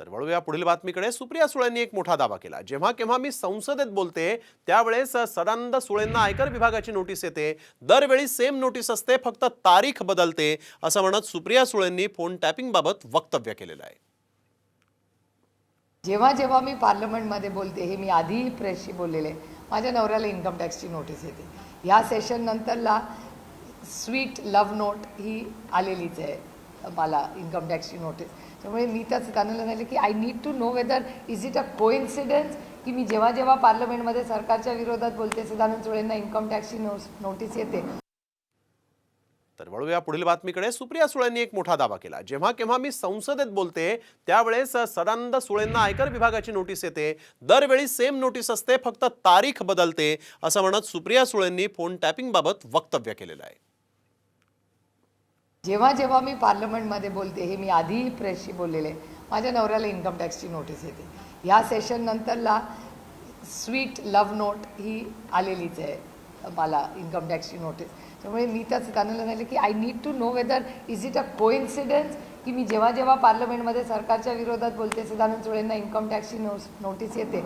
तर वळूया पुढील बातमीकडे. सुप्रिया सुळेंनी एक मोठा दावा केला. जेव्हा केव्हा मी संसदेत बोलते त्यावेळेस सदानंद सुळेंना आयकर विभागाची नोटीस येते. दरवेळी सेम नोटीस असते फक्त तारीख बदलते असं म्हणत सुप्रिया सुळेंनी फोन टॅपिंगबाबत वक्तव्य केलेलं आहे. जेव्हा जेव्हा मी पार्लमेंटमध्ये बोलते हे मी आधी प्रेसशी बोललेले माझ्या नवऱ्याला इन्कम टॅक्सची नोटीस येते. ह्या सेशन नंतरला स्वीट लव्ह नोट ही आलेलीच आहे. मला इन्कम टॅक्सची नोटीस त्यामुळे मी त्याच कानाला सांगितलं की I need to know whether is it a coincidence की मी जेव्हा जेव्हा पार्लमेंटमध्ये सरकारच्या विरोधात बोलते सदानंद सुळेंना इन्कम टॅक्सची नो नोटीस येते. तर वळूया पुढील बातमीकडे. सुप्रिया सुळेंनी एक मोठा दावा केला. जेव्हा केव्हा मी संसदेत बोलते त्यावेळेस सदानंद सुळेंना आयकर विभागाची नोटीस येते. दरवेळी सेम नोटीस असते फक्त तारीख बदलते असं म्हणत सुप्रिया सुळेंनी फोन टॅपिंगबाबत वक्तव्य केलेलं आहे. जेव्हा जेव्हा मी पार्लमेंटमध्ये बोलते हे मी आधी प्रेसशी बोललेले माझ्या नवऱ्याला इन्कम टॅक्सची नोटीस येते. ह्या सेशन नंतरला स्वीट लव्ह नोट ही आलेलीच आहे मला इन्कम टॅक्सची नोटीस त्यामुळे मी त्याच त्यांना सांगितलं की I need to know whether is it a coincidence की मी जेव्हा जेव्हा पार्लमेंटमध्ये सरकारच्या विरोधात बोलते सदानंद सुळेंना इन्कम टॅक्सची नो नोटीस येते.